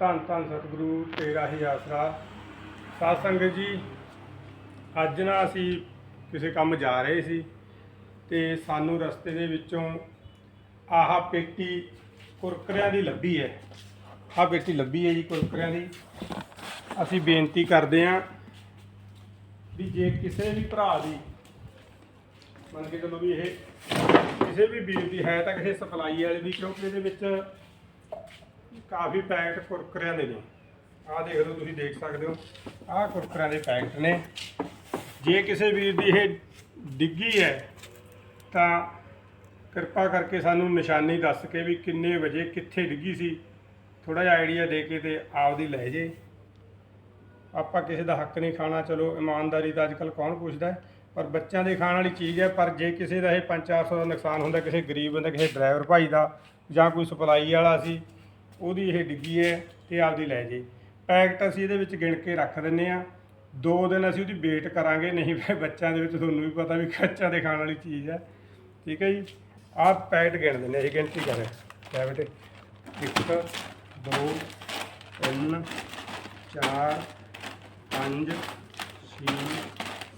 ਧੰਨ ਧੰਨ ਸਤਿਗੁਰੂ, ਤੇਰਾ ਹੀ ਆਸਰਾ। ਸਾਧ ਸੰਗਤ ਜੀ, ਅੱਜ ਨਾ ਅਸੀਂ ਕਿਸੇ ਕੰਮ ਜਾ ਰਹੇ ਸੀ ਤੇ ਸਾਨੂੰ ਰਸਤੇ ਦੇ ਵਿੱਚੋਂ ਆਹ ਪੇਟੀ ਕੁਰਕਰਿਆਂ ਦੀ ਲੱਭੀ ਹੈ। ਆਹ ਪੇਟੀ ਲੱਭੀ ਹੈ ਜੀ ਕੁਰਕਰਿਆਂ ਦੀ। ਅਸੀਂ ਬੇਨਤੀ ਕਰਦੇ ਹਾਂ ਵੀ ਜੇ ਕਿਸੇ ਵੀ ਭਰਾ ਦੀ, ਮੰਨ ਕੇ ਚਲੋ ਵੀ ਇਹ ਕਿਸੇ ਵੀ ਵੀਰ ਦੀ ਹੈ ਤਾਂ ਕਿਸੇ ਸਪਲਾਈ ਵਾਲੇ ਦੀ, ਕਿਉਂਕਿ ਇਹਦੇ ਵਿੱਚ ਕਾਫੀ ਪੈਕਟ ਕੁਰਕਰਿਆਂ ਦੇ ਨੇ। ਆਹ ਦੇਖ ਲਓ, ਤੁਸੀਂ ਦੇਖ ਸਕਦੇ ਹੋ। ਆਹ ਕੁਰਕਰਿਆਂ ਦੇ ਪੈਕਟ ਨੇ। ਜੇ ਕਿਸੇ ਵੀਰ ਦੀ ਇਹ ਡਿੱਗੀ ਹੈ, ਤਾਂ ਕਿਰਪਾ ਕਰਕੇ ਸਾਨੂੰ ਨਿਸ਼ਾਨੀ ਦੱਸ ਕੇ ਵੀ ਕਿੰਨੇ ਵਜੇ ਕਿੱਥੇ ਡਿੱਗੀ ਸੀ। ਥੋੜਾ ਜਿਹਾ ਆਈਡੀਆ ਦੇ ਕੇ ਤੇ ਆਪਦੀ ਲੈ ਜੇ। ਆਪਾਂ ਕਿਸੇ ਦਾ ਹੱਕ ਨਹੀਂ ਖਾਣਾ। ਚਲੋ, ਇਮਾਨਦਾਰੀ ਦਾ ਅੱਜਕੱਲ ਕੌਣ ਪੁੱਛਦਾ ਪਰ ਬੱਚਿਆਂ ਦੇ ਖਾਣ ਵਾਲੀ ਚੀਜ਼ ਹੈ। ਪਰ ਜੇ ਕਿਸੇ ਦਾ ਇਹ 5-400 ਦਾ ਨੁਕਸਾਨ ਹੁੰਦਾ, ਕਿਸੇ ਗਰੀਬ ਬੰਦਾ, ਕਿਸੇ ਡਰਾਈਵਰ ਭਾਈ ਦਾ ਜਾਂ ਕੋਈ ਸਪਲਾਈ ਵਾਲਾ ਸੀ ਉਹਦੀ ਇਹ ਡਿੱਗੀ ਹੈ ਤੇ ਆਪਦੀ ਲੈ ਜੇ। ਪੈਕਟ ਅਸੀਂ ਇਹਦੇ ਵਿੱਚ ਗਿਣ ਕੇ ਰੱਖ ਦਿੰਨੇ ਆ। ਦੋ ਦਿਨ ਅਸੀਂ ਉਹਦੀ ਵੇਟ ਕਰਾਂਗੇ, ਨਹੀਂ ਫਿਰ ਬੱਚਿਆਂ ਦੇ ਵਿੱਚ ਤੁਹਾਨੂੰ ਵੀ ਪਤਾ ਵੀ ਬੱਚਿਆਂ ਦੇ ਖਾਣ ਵਾਲੀ ਚੀਜ਼ ਹੈ। ਠੀਕ ਹੈ ਜੀ? ਆਹ ਪੈਕਟ ਗਿਣ ਦਿੰਨੇ ਅਸੀਂ ਗਿਣਤੀ ਕਰ। ਲੈ ਬੇਟੇ 1 2 3 4 ਪੰਜ, ਛੇ,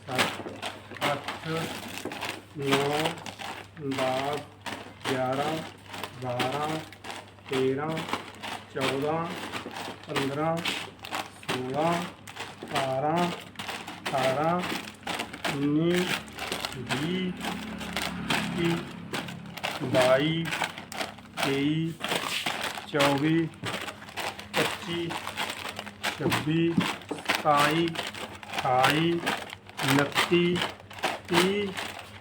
ਸੱਤ, ਅੱਠ, ਨੌ, ਦਸ, ਗਿਆਰਾਂ, ਬਾਰਾਂ, ਤੇਰਾਂ ਚੌਦਾਂ, ਪੰਦਰਾਂ, ਸੋਲਾਂ, ਸਤਾਰਾਂ, ਅਠਾਰਾਂ, ਉੱਨੀ, ਵੀਹ, ਇੱਕੀ, ਬਾਈ, ਤੇਈ, ਚੌਵੀ, ਪੱਚੀ, ਛੱਬੀ, ਸਤਾਈ, ਅਠਾਈ, ਉਨੱਤੀ, ਤੀਹ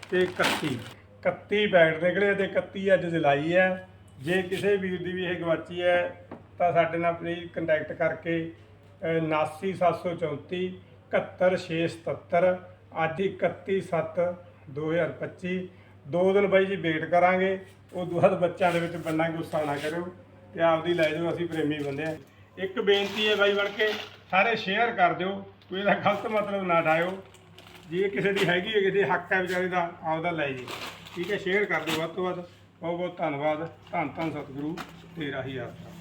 ਤੇ 31 31 ਬੈਟ ਨਿਕਲੇ ਤੇ 31 ਅੱਜ ਜਲਾਈ ਹੈ। ਜੇ ਕਿਸੇ ਵੀਰ ਦੀ ਵੀ ਇਹ ਗਵਾਚੀ ਹੈ ਤਾਂ ਸਾਡੇ ਨਾਲ ਪਲੀਜ਼ ਕੰਟੈਕਟ ਕਰਕੇ, ਅਹ 79734 71677 ਅੱਜ 31 2025 ਦੋ ਦਿਨ ਬਾਈ ਜੀ ਵੇਟ ਕਰਾਂਗੇ, ਉਹ ਤੋਂ ਬਾਅਦ ਬੱਚਿਆਂ ਦੇ ਵਿੱਚ ਬੰਨਾ ਗੁੱਸਾ ਨਾ ਕਰਿਓ ਤੇ ਆਪਦੀ ਲੈ ਜਾਓ, ਅਸੀਂ ਪ੍ਰੇਮੀ ਬੰਦੇ ਆ ਇੱਕ ਬੇਨਤੀ ਹੈ ਬਾਈ ਬਣ ਕੇ ਸਾਰੇ ਸ਼ੇਅਰ ਕਰ ਦਿਓ, ਕੋਈ ਇਹਦਾ ਗਲਤ ਮਤਲਬ ਨਾ ਡਾਇਓ ਜੇ ਕਿਸੇ ਦੀ ਹੈਗੀ ਹੈ, ਕਿਸੇ ਹੱਕ ਹੈ ਵਿਚਾਰੇ ਦਾ, ਆਪਦਾ ਲੈ ਜੀ। ਠੀਕ ਹੈ ਸ਼ੇਅਰ ਕਰ ਦਿਓ ਵੱਧ ਤੋਂ ਵੱਧ। ਬਹੁਤ ਬਹੁਤ ਧੰਨਵਾਦ। ਧੰਨ ਧੰਨ ਸਤਿਗੁਰੂ, ਤੇਰਾ ਹੀ ਆਸਰਾ।